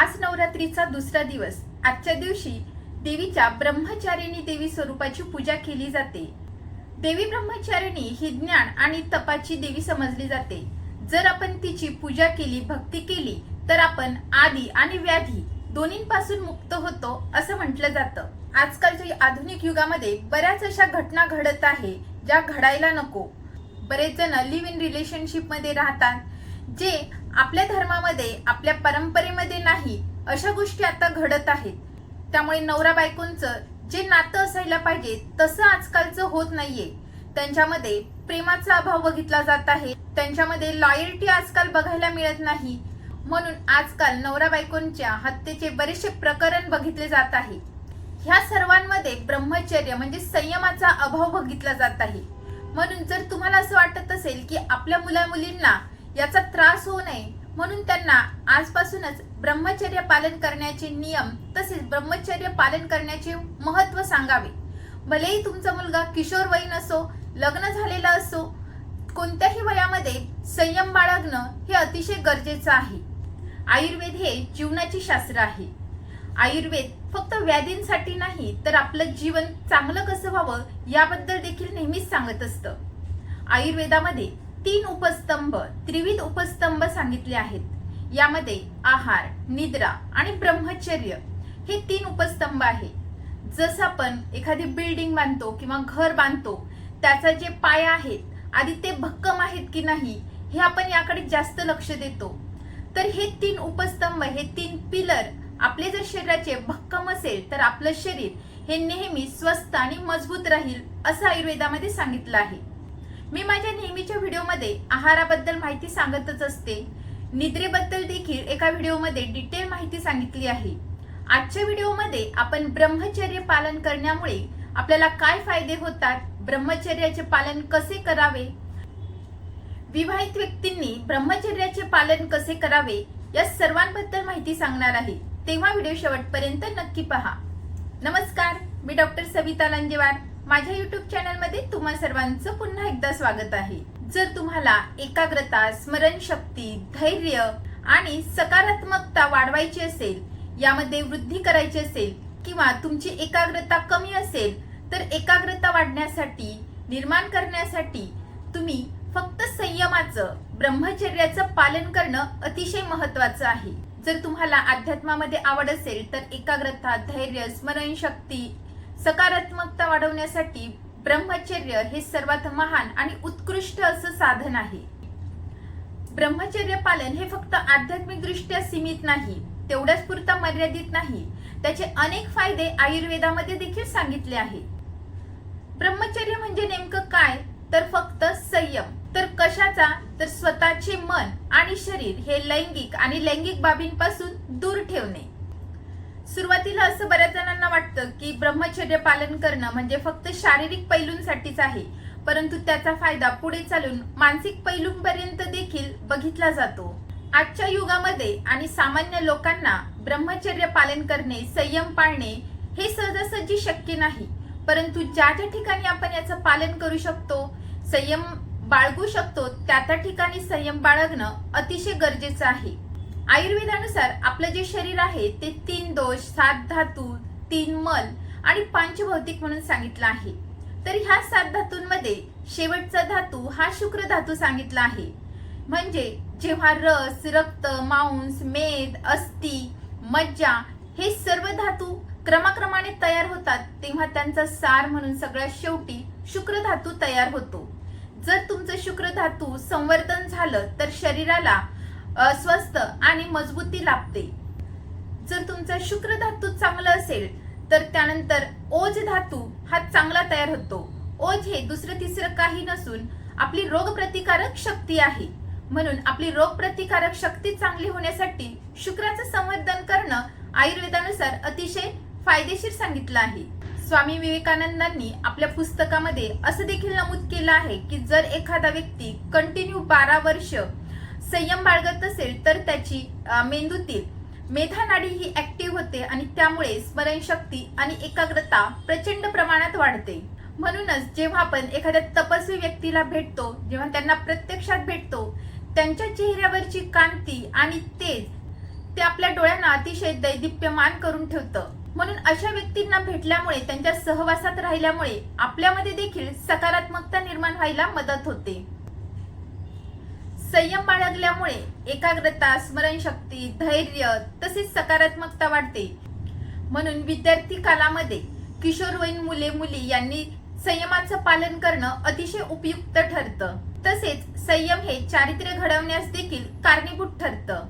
आज नवरात्रीचा दुसरा दिवस. आजच्या दिवशी देवीच्या ब्रह्मचारिणी देवी स्वरूपाची पूजा केली जाते. देवी ब्रह्मचारिणी ही ज्ञान आणि तपाची देवी समजली जाते. जर आपण तिची पूजा केली भक्ती केली तर आपण आदी आणि व्याधी दोन्हींपासून मुक्त होतो असं म्हटलं जातं. आजकालच्या आधुनिक युगामध्ये बऱ्याच अशा घटना घडत आहे ज्या घडायला नको. बरेच जण लिव्ह इन रिलेशनशिपमध्ये राहतात जे आपल्या धर्मामध्ये आपल्या परंपरेमध्ये नाही अशा गोष्टी आता घडत आहेत. त्यामुळे नवरा बायकोंचं जे नातं असायला पाहिजे तसं आजकालचं होत नाहीये. त्यांच्यामध्ये प्रेमाचा अभाव बघितला जात आहे. त्यांच्यामध्ये लॉयल्टी आजकाल बघायला मिळत नाही. म्हणून आजकाल नवरा बायकोंच्या हत्येचे बरेचसे प्रकरण बघितले जात आहे. ह्या सर्वांमध्ये ब्रह्मचर्य म्हणजे संयमाचा अभाव बघितला जात आहे. म्हणून जर तुम्हाला असं वाटत असेल की आपल्या मुला मुलींना याचा त्रास होऊ नये. म्हणून त्यांना आजपासूनच ब्रह्मचर्य पालन करण्याचे नियम तसेच ब्रह्मचर्य पालन करण्याचे महत्त्व सांगावे. भलेही तुमचा मुलगा किशोरवयीन असो लग्न झालेला असो कोणत्याही वयामध्ये संयम बाळगणं हे अतिशय गरजेचं आहे. आयुर्वेद हे जीवनाचे शास्त्र आहे. आयुर्वेद फक्त व्याधींसाठी नाही तर आपलं जीवन चांगलं कसं व्हावं याबद्दल देखील नेहमीच सांगत असतं. आयुर्वेदामध्ये तीन उपस्तंभ त्रिविध उपस्तंभ सांगितले आहेत. यामध्ये आहार निद्रा आणि ब्रह्मचर्य हे तीन उपस्तंभ आहे जसं आपण एखादी बिल्डिंग बांधतो किंवा घर बांधतो त्याचा जे पाया आहेत आधी ते भक्कम आहेत की नाही हे आपण याकडे जास्त लक्ष देतो. तर हे तीन उपस्तंभ हे तीन पिलर आपले जर शरीराचे भक्कम असेल तर आपलं शरीर हे नेहमी स्वस्त आणि मजबूत राहील असं आयुर्वेदामध्ये सांगितलं आहे. मी माझ्या नेहमीच्या व्हिडिओमध्ये आहाराबद्दल माहिती सांगतच असते. निद्रेबद्दल देखील एका व्हिडिओमध्ये डिटेल माहिती सांगितली आहे. आजच्या व्हिडिओमध्ये आपण ब्रह्मचर्य पालन करण्यामुळे आपल्याला काय फायदे होतात? ब्रह्मचर्याचे पालन कसे करावे? विवाहित व्यक्तींनी ब्रह्मचर्याचे पालन कसे करावे? या सर्वांबद्दल माहिती सांगणार आहे. तेव्हा व्हिडिओ शेवटपर्यंत नक्की पहा. नमस्कार मी डॉक्टर सविता लांजेवार. माझ्या युट्यूब चॅनलमध्ये तुम्हा सर्वांचं पुन्हा एकदा स्वागत आहे. जर तुम्हाला एकाग्रता स्मरणशक्ती धैर्य आणि सकारात्मकता वाढवायची असेल यामध्ये वृद्धी करायची असेल किंवा तुमची एकाग्रता कमी असेल तर एकाग्रता वाढण्यासाठी निर्माण करण्यासाठी तुम्ही फक्त संयमाचं ब्रह्मचर्याचं पालन करणं अतिशय महत्वाचं आहे. जर तुम्हाला अध्यात्मामध्ये आवड असेल तर एकाग्रता धैर्य स्मरणशक्ती सकारात्मकता वाढवण्यासाठी ब्रह्मचर्य हे सर्वात महान आणि उत्कृष्ट असं साधन आहे. ब्रह्मचर्य पालन हे फक्त आध्यात्मिक दृष्ट्या सीमित नाही तेवढ्याच पुरता मर्यादित नाही. त्याचे अनेक फायदे आयुर्वेदामध्ये देखील सांगितले आहेत. ब्रह्मचर्य म्हणजे नेमकं काय? तर फक्त संयम. तर कशाचा? तर स्वतःचे मन आणि शरीर हे लैंगिक आणि लैंगिक बाबींपासून दूर ठेवणे. सुरुवातीला असं बऱ्याच जणांना वाटतं की ब्रह्मचर्य पालन करणं म्हणजे फक्त शारीरिक पैलूंसाठीच आहे परंतु त्याचा फायदा पुढे चालून मानसिक पैलूंपर्यंत देखील बघितला जातो. आजच्या युगामध्ये आणि सामान्य लोकांना ब्रह्मचर्य पालन करणे संयम पाळणे हे सहजासहजी शक्य नाही परंतु ज्या ज्या ठिकाणी आपण याचं पालन करू शकतो संयम बाळगू शकतो त्या त्या ठिकाणी संयम बाळगणं अतिशय गरजेचं आहे. आयुर्वेदानुसार आपलं जे शरीर आहे ते तीन दोष सात धातू तीन मल आणि पंचभौतिक म्हणून सांगितलं आहे. तर ह्या सात धातूंमध्ये शेवटचा धातू हा शुक्र धातू सांगितला आहे. म्हणजे जेव्हा रस रक्त मांस मेद अस्थि मज्जा हे सर्व धातू क्रमाक्रमाने तयार होतात तेव्हा त्यांचा सार म्हणून सगळ्यात शेवटी शुक्र धातू तयार होतो. जर तुमचं शुक्र धातू संवर्धन झालं तर शरीराला स्वस्थ आणि मजबूती लाभते. जर तुमचा शुक्र धातू चांगला असेल तर त्यानंतर ओज धातू हा चांगला तयार होतो. ओज हे दुसरं तिसरं काही नसून आपली रोगप्रतिकारक शक्ती आहे. म्हणून आपली रोगप्रतिकारक शक्ती चांगली होण्यासाठी शुक्राचं संवर्धन करणं आयुर्वेदानुसार अतिशय फायदेशीर सांगितलं आहे. स्वामी विवेकानंदांनी आपल्या पुस्तकामध्ये असं देखील नमूद केलं आहे की जर एखादा व्यक्ती कंटिन्यू बारा वर्ष संयम बाळगत असेल तर त्याची मेंदूतील मेधा नाडी ही ऍक्टिव्ह होते आणि त्यामुळे स्मरणशक्ती आणि एकाग्रता प्रचंड प्रमाणात वाढते. म्हणूनच जेव्हा आपण एखाद्या तपस्वी व्यक्तीला भेटतो जेव्हा त्यांना प्रत्यक्षात भेटतो त्यांच्या चेहऱ्यावरची कांती आणि तेज ते आपल्या डोळ्यांना अतिशय दैदिप्यमान करून ठेवतं. म्हणून अशा व्यक्तींना भेटल्यामुळे त्यांच्या सहवासात राहिल्यामुळे आपल्यामध्ये देखील सकारात्मकता निर्माण व्हायला मदत होते. संयम बाळगल्यामुळे एकाग्रता स्मरणशक्ती धैर्य तसेच सकारात्मकता वाढते. म्हणून विद्यार्थी कालामध्ये किशोरवयीन मुले मुली यांनी संयमाचं पालन करणं अतिशय उपयुक्त ठरतं. तसेच संयम हे चारित्र्य घडवण्यास देखील कारणीभूत ठरतं.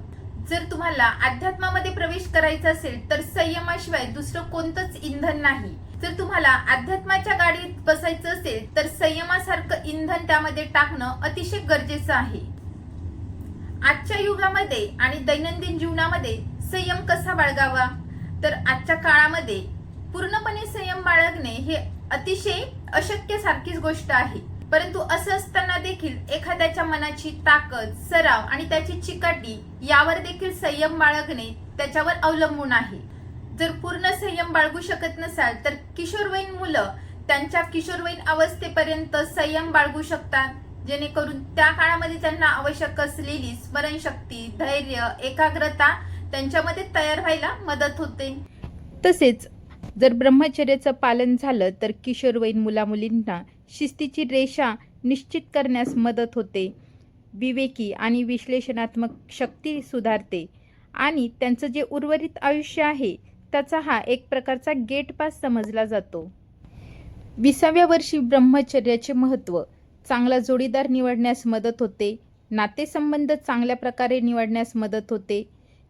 जर तुम्हाला अध्यात्मामध्ये प्रवेश करायचा असेल तर संयमाशिवाय दुसरं कोणतंच इंधन नाही. जर तुम्हाला अध्यात्माच्या गाडीत बसायचं असेल तर संयमासारखं इंधन त्यामध्ये टाकणं अतिशय गरजेचं आहे. आजच्या युगामध्ये आणि दैनंदिन जीवनामध्ये संयम कसा बाळगावा? तर आजच्या काळामध्ये पूर्णपणे संयम बाळगणे हे अतिशय अशक्य सारखीच गोष्ट आहे. परंतु असं असताना देखील एखाद्याच्या मनाची ताकद सराव आणि त्याची चिकाटी यावर देखील संयम बाळगणे त्याच्यावर अवलंबून आहे. जर पूर्ण संयम बाळगू शकत नसाल तर किशोरवयीन मुलं त्यांच्या किशोरवयीन अवस्थेपर्यंत संयम बाळगू शकतात. जेणेकरून त्या काळामध्ये त्यांना आवश्यक असलेली स्मरणशक्ती धैर्य एकाग्रता त्यांच्यामध्ये तयार व्हायला मदत होते. तसेच जर ब्रह्मचर्याचं पालन झालं तर किशोरवयीन मुलामुलींना शिस्तीची रेषा निश्चित करण्यास मदत होते. विवेकी आणि विश्लेषणात्मक शक्ती सुधारते आणि त्यांचं जे उर्वरित आयुष्य आहे त्याचा हा एक प्रकारचा गेट पास समजला जातो. विसाव्या वर्षी ब्रह्मचर्याचे महत्त्व चांगला जोडीदार निवडण्यास मदत होते. नातेसंबंध चांगल्या प्रकारे निवडण्यास मदत होते.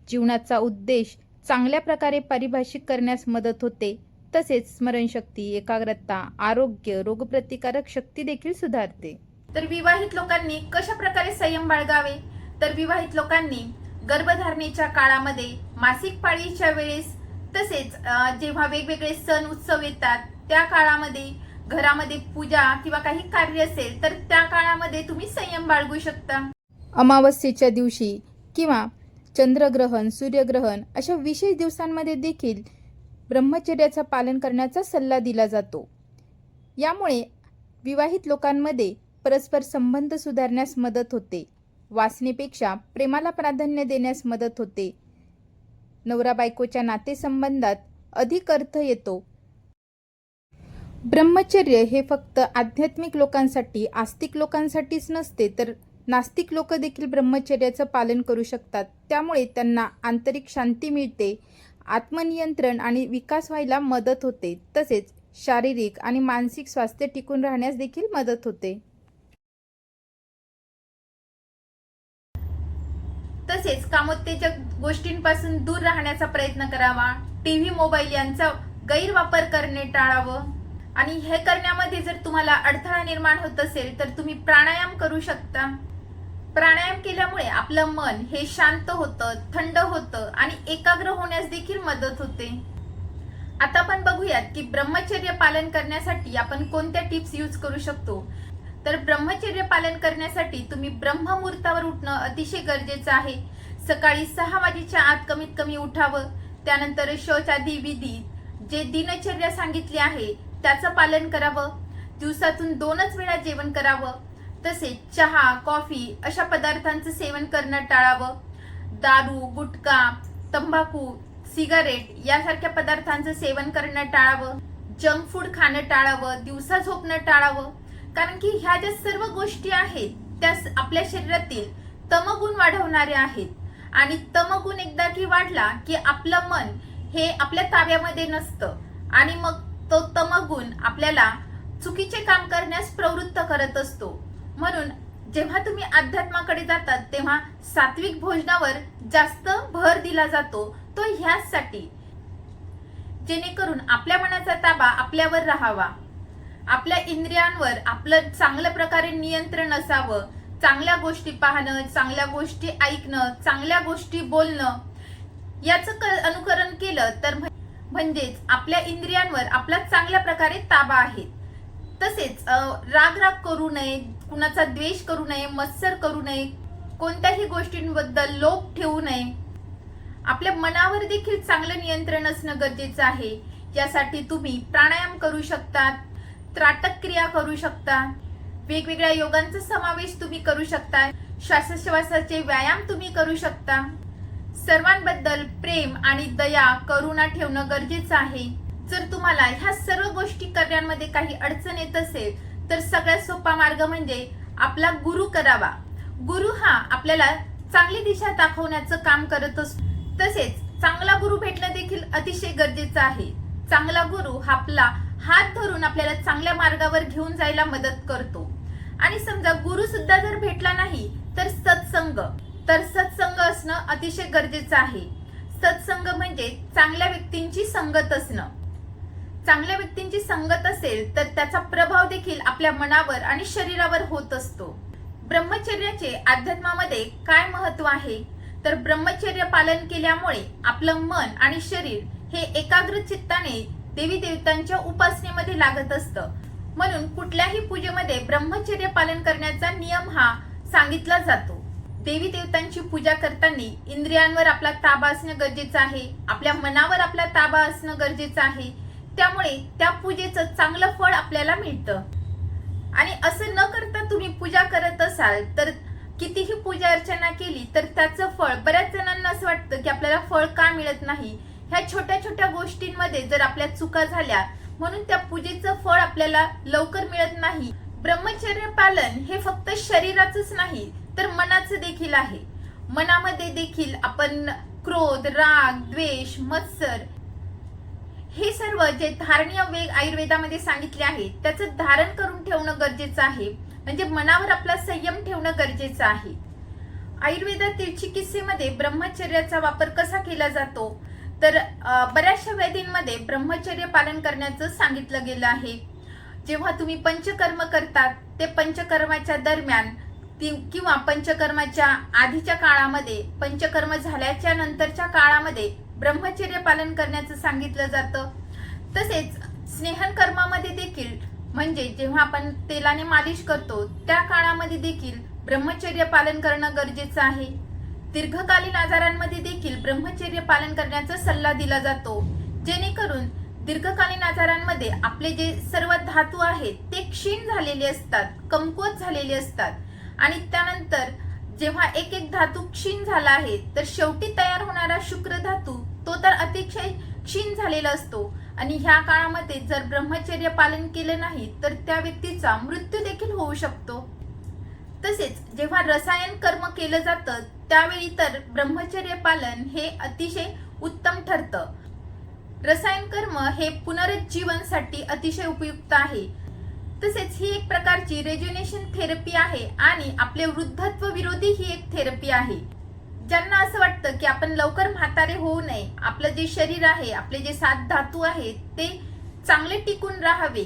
जीवनाचा उद्देश चांगल्या प्रकारे परिभाषित करण्यास मदत होते. तसेच स्मरणशक्ती एकाग्रता आरोग्य रोगप्रतिकारक शक्ती देखील सुधारते. तर विवाहित लोकांनी कशा प्रकारे संयम बाळगावे? तर विवाहित लोकांनी गर्भधारणेच्या काळामध्ये मासिक पाळीच्या वेळेस तसेच जेव्हा वेगवेगळे सण उत्सव येतात त्या काळामध्ये घरामध्ये पूजा किंवा काही कार्य असेल तर त्या काळामध्ये तुम्ही संयम बाळगू शकता. अमावस्येच्या दिवशी किंवा चंद्रग्रहण सूर्यग्रहण अशा विशेष दिवसांमध्ये देखील ब्रह्मचर्याचं पालन करण्याचा सल्ला दिला जातो. यामुळे विवाहित लोकांमध्ये परस्पर संबंध सुधारण्यास मदत होते. वासनेपेक्षा प्रेमाला प्राधान्य देण्यास मदत होते. नवरा बायकोच्या नातेसंबंधात अधिक अर्थ येतो. ब्रह्मचर्य हे फक्त आध्यात्मिक लोकांसाठी आस्तिक लोकांसाठीच नसते तर नास्तिक लोक देखील ब्रह्मचर्याचं पालन करू शकतात. त्यामुळे त्यांना आंतरिक शांती मिळते आत्मनियंत्रण आणि विकास व्हायला मदत होते. तसेच शारीरिक आणि मानसिक स्वास्थ्य टिकून राहण्यास देखील मदत होते. तसेच कामोत्तेजक गोष्टींपासून दूर राहण्याचा प्रयत्न करावा. टीव्ही मोबाईल यांचा गैरवापर करणे टाळावं. आणि हे करण्यामध्ये जर तुम्हाला अडथळा निर्माण होत असेल तर तुम्ही प्राणायाम करू शकता. प्राणायाम केल्यामुळे आपलं मन हे शांत होतं थंड होतं आणि एकाग्र होण्यास देखील मदत होते. आता आपण बघूयात की ब्रह्मचर्य पालन करण्यासाठी आपण कोणत्या टिप्स यूज करू शकतो? तर ब्रह्मचर्य पालन करण्यासाठी तुम्ही ब्रह्ममुहूर्तावर उठणं अतिशय गरजेचं आहे. सकाळी सहा वाजेच्या आत कमीत कमी उठावं. त्यानंतर शौचादी विधी जे दिनचर्या सांगितली आहे त्याचं पालन करावं. दिवसातून दोनच वेळा जेवण करावं. तसेच चहा कॉफी अशा पदार्थांचं सेवन करणं टाळावं. दारू गुटखा तंबाखू सिगारेट यासारख्या पदार्थांचं सेवन करणं टाळावं. जंक फूड खाणं टाळावं. दिवसा झोपणं टाळावं. कारण की ह्या ज्या सर्व गोष्टी आहेत त्या आपल्या शरीरातील तमगुण वाढवणाऱ्या आहेत. आणि तमगुण एकदा की वाढला की आपलं मन हे आपल्या ताब्यामध्ये नसतं. आणि मग तो तमगुण आपल्याला चुकीचे काम करण्यास प्रवृत्त करत असतो. म्हणून जेव्हा तुम्ही अध्यात्माकडे जातात तेव्हा सात्विक भोजनावर जास्त भर दिला जातो. तो ह्याचसाठी. जेणेकरून आपल्या मनाचा ताबा आपल्यावर राहावा. आपल्या इंद्रियांवर आपलं चांगल्या प्रकारे नियंत्रण असावं. चांगल्या गोष्टी पाहणं चांगल्या गोष्टी ऐकणं चांगल्या गोष्टी बोलणं याचं अनुकरण केलं तर म्हणजेच आपल्या इंद्रियांवर आपला चांगल्या प्रकारे ताबा आहे. तसेच राग राग करू नये कुणाचा द्वेष करू नये मत्सर करू नये कोणत्याही गोष्टींबद्दल लोभ ठेवू नये. आपल्या मनावर देखील चांगलं नियंत्रण असणं गरजेचं आहे. यासाठी तुम्ही प्राणायाम करू शकता त्राटक क्रिया करू शकता वेगवेगळ्या योगांचा समावेश तुम्ही करू शकता श्वासोश्वासाचे व्यायाम तुम्ही करू शकता. सर्वांबद्दल प्रेम आणि दया करुणा ठेवणं गरजेचं आहे. जर तुम्हाला ह्या सर्व गोष्टी करण्यामध्ये काही अडचण येत असेल तर सगळ्यात सोपा मार्ग म्हणजे आपला गुरु करावा. गुरु हा आपल्याला चांगली दिशा दाखवण्याचं काम करत असतो. तसेच चांगला गुरु भेटणं देखील अतिशय गरजेचं आहे. चांगला गुरु हा आपला हात धरून आपल्याला चांगल्या मार्गावर घेऊन जायला मदत करतो. आणि समजा गुरु सुद्धा जर भेटला नाही तर सत्संग. तर सत्संग असणं अतिशय गरजेचं आहे. सत्संग म्हणजे चांगल्या व्यक्तींची संगत असणं. चांगल्या व्यक्तींची संगत असेल तर त्याचा प्रभाव देखील आपल्या मनावर आणि शरीरावर होत असतो. ब्रह्मचर्याचे अध्यात्मामध्ये काय महत्त्व आहे? तर ब्रह्मचर्य पालन केल्यामुळे आपलं मन आणि शरीर हे एकाग्र चित्ताने देवी देवतांच्या उपासनेमध्ये लागत असतं. म्हणून कुठल्याही पूजेमध्ये ब्रह्मचर्य पालन करण्याचा नियम हा सांगितला जातो. देवी देवतांची पूजा करताना इंद्रियांवर आपला ताबा असणं गरजेचं आहे आपल्या मनावर आपला ताबा असणं गरजेचं आहे. त्यामुळे त्या पूजेचं चांगलं फळ आपल्याला मिळतं. आणि असं न करता तुम्ही पूजा करत असाल तर कितीही पूजा अर्चना केली तर त्याचं फळ बऱ्याच जणांना असं वाटतं की आपल्याला फळ का मिळत नाही? ह्या छोट्या छोट्या गोष्टींमध्ये जर आपल्या चुका झाल्या म्हणून त्या पूजेचं फळ आपल्याला लवकर मिळत नाही. ब्रह्मचर्य पालन हे फक्त शरीराचंच नाही तर मनाचं देखील आहे. मनामध्ये देखील आपण क्रोध राग द्वेष मत्सर हे सर्व जे धारणीय वेग आयुर्वेदामध्ये सांगितले आहे त्याचं धारण करून ठेवणं गरजेचं आहे. म्हणजे मनावर आपला संयम ठेवणं गरजेचं आहे. आयुर्वेदातील चिकित्सेमध्ये ब्रह्मचर्याचा वापर कसा केला जातो? तर बऱ्याचशा व्याधींमध्ये ब्रह्मचर्य पालन करण्याचं सांगितलं गेलं आहे. जेव्हा तुम्ही पंचकर्म करतात ते पंचकर्माच्या दरम्यान ती- किंवा पंचकर्माच्या आधीच्या काळामध्ये पंचकर्म झाल्याच्या नंतरच्या काळामध्ये ब्रह्मचर्य पालन करण्याचं सांगितलं जातं. तसेच स्नेहन कर्मामध्ये देखील म्हणजे जेव्हा आपण तेलाने मालिश करतो त्या काळामध्ये देखील ब्रह्मचर्य पालन करणं गरजेचं आहे. दीर्घकालीन आजारांमध्ये देखील ब्रह्मचर्य पालन करण्याचा सल्ला दिला जातो. जेणेकरून दीर्घकालीन आजारांमध्ये आपले जे सर्व धातू आहेत ते क्षीण झालेले असतात कमकुवत झालेले असतात. आणि त्यानंतर जेव्हा एक एक धातू क्षीण झाला आहे तर शेवटी तयार होणारा शुक्र धातू तो तर अतिशय क्षीण झालेला असतो. आणि ह्या काळामध्ये जर ब्रह्मचर्य पालन केलं नाही तर त्या व्यक्तीचा मृत्यू देखील होऊ शकतो. तसेच जेव्हा रसायन कर्म केलं जातं त्यावेळी तर ब्रह्मचर्य पालन हे अतिशय उत्तम ठरतं. रसायन कर्म हे पुनरुज्जीवनसाठी अतिशय उपयुक्त आहे. तसेच ही एक प्रकारची रेज्युनेशन थेरपी आहे आणि आपले वृद्धत्व विरोधी ही एक थेरपी आहे. ज्यांना असं वाटतं की आपण लवकर म्हातारे होऊ नये आपलं जे शरीर आहे आपले जे सात धातू आहेत ते चांगले टिकून राहावे.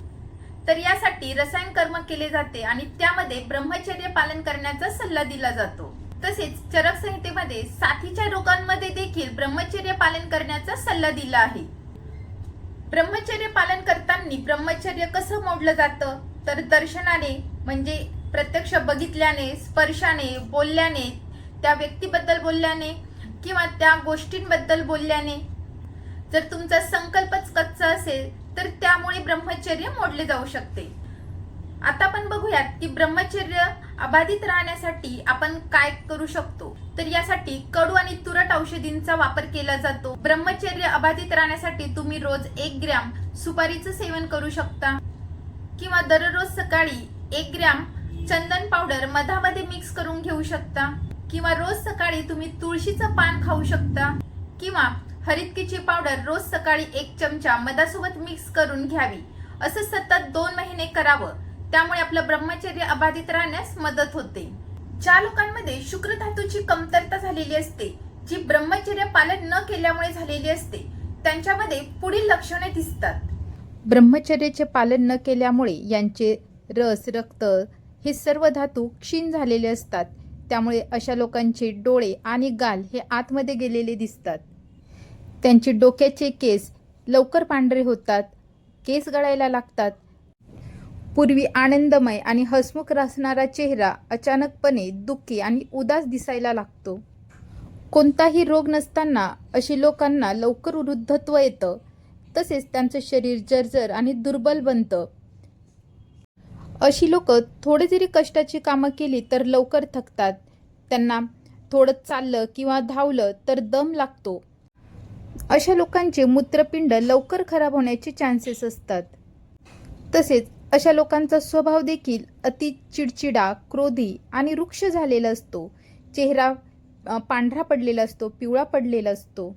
तर यासाठी रसायन कर्म केले जाते आणि त्यामध्ये ब्रह्मचर्य पालन करण्याचा सल्ला दिला जातो. तसेच चरक संहितेमध्ये साथीच्या रोगांमध्ये देखील ब्रह्मचर्य पालन करण्याचा सल्ला दिला आहे. ब्रह्मचर्य पालन करताना ब्रह्मचर्य कसं मोडलं जातं? तर दर्शनाने म्हणजे प्रत्यक्ष बघितल्याने स्पर्शाने बोलल्याने त्या व्यक्तीबद्दल बोलल्याने किंवा त्या गोष्टींबद्दल बोलल्याने. जर तुमचा संकल्पच कच्चा असेल तर त्यामुळे ब्रह्मचर्य मोडले जाऊ शकते. आता आपण बघूयात की ब्रह्मचर्य अबाधित राहण्यासाठी आपण काय करू शकतो? तर यासाठी कडू आणि तुरट औषधींचा वापर केला जातो. ब्रह्मचर्य अबाधित राहण्यासाठी तुम्ही रोज एक ग्रॅम सुपारीचं सेवन करू शकता. किंवा दररोज सकाळी एक ग्रॅम चंदन पावडर मधामध्ये मिक्स करून घेऊ शकता. किंवा रोज सकाळी तुम्ही तुळशीचं पान खाऊ शकता. किंवा हरितकीची पावडर रोज सकाळी एक चमचा मधासोबत मिक्स करून घ्यावी. असं सतत दोन महिने करावं. त्यामुळे आपलं ब्रह्मचर्य अबाधित राहण्यास मदत होते. ज्या लोकांमध्ये शुक्र धातूची कमतरता झालेली असते जी ब्रह्मचर्य पालन न केल्यामुळे झालेली असते त्यांच्यामध्ये पुढील लक्षणे दिसतात. ब्रह्मचर्याचे पालन न केल्यामुळे यांचे रस रक्त हे सर्व धातू क्षीण झालेले असतात. त्यामुळे अशा लोकांचे डोळे आणि गाल हे आतमध्ये गेलेले दिसतात. त्यांचे डोक्याचे केस लवकर पांढरे होतात. केस गळायला लागतात. पूर्वी आनंदमय आणि हसमुख असणारा चेहरा अचानकपणे दुःखी आणि उदास दिसायला लागतो. कोणताही रोग नसताना अशी लोकांना लवकर वृद्धत्व येतं. तसेच त्यांचं शरीर जर्जर आणि दुर्बल बनतं. अशी लोक थोडे जरी कष्टाची कामं केली तर लवकर थकतात. त्यांना थोडं चाललं किंवा धावलं तर दम लागतो. अशा लोकांचे मूत्रपिंड लवकर खराब होण्याचे चान्सेस असतात. तसेच अशा लोकांचा स्वभाव देखील अति चिडचिडा क्रोधी आणि वृक्ष झालेला असतो. चेहरा पांढरा पडलेला असतो पिवळा पडलेला असतो.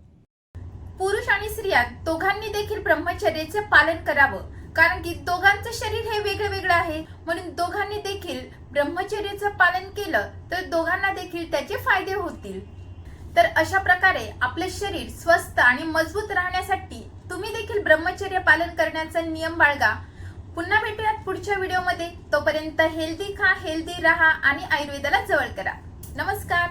पुरुष आणि स्त्रिया दोघांनी देखील ब्रह्मचर्याचे पालन करावं. कारण की दोघांचं शरीर हे वेगळं वेगळं आहे. म्हणून दोघांनी देखील ब्रह्मचर्याचं पालन केलं तर दोघांना देखील त्याचे फायदे होतील. तर अशा प्रकारे आपले शरीर स्वस्त आणि मजबूत राहण्यासाठी तुम्ही देखील ब्रह्मचर्य पालन करण्याचा नियम बाळगा. पुन्हा भेटूयात पुढच्या व्हिडिओमध्ये. तोपर्यंत हेल्दी खा हेल्दी राहा आणि आयुर्वेदाला जवळ करा. नमस्कार.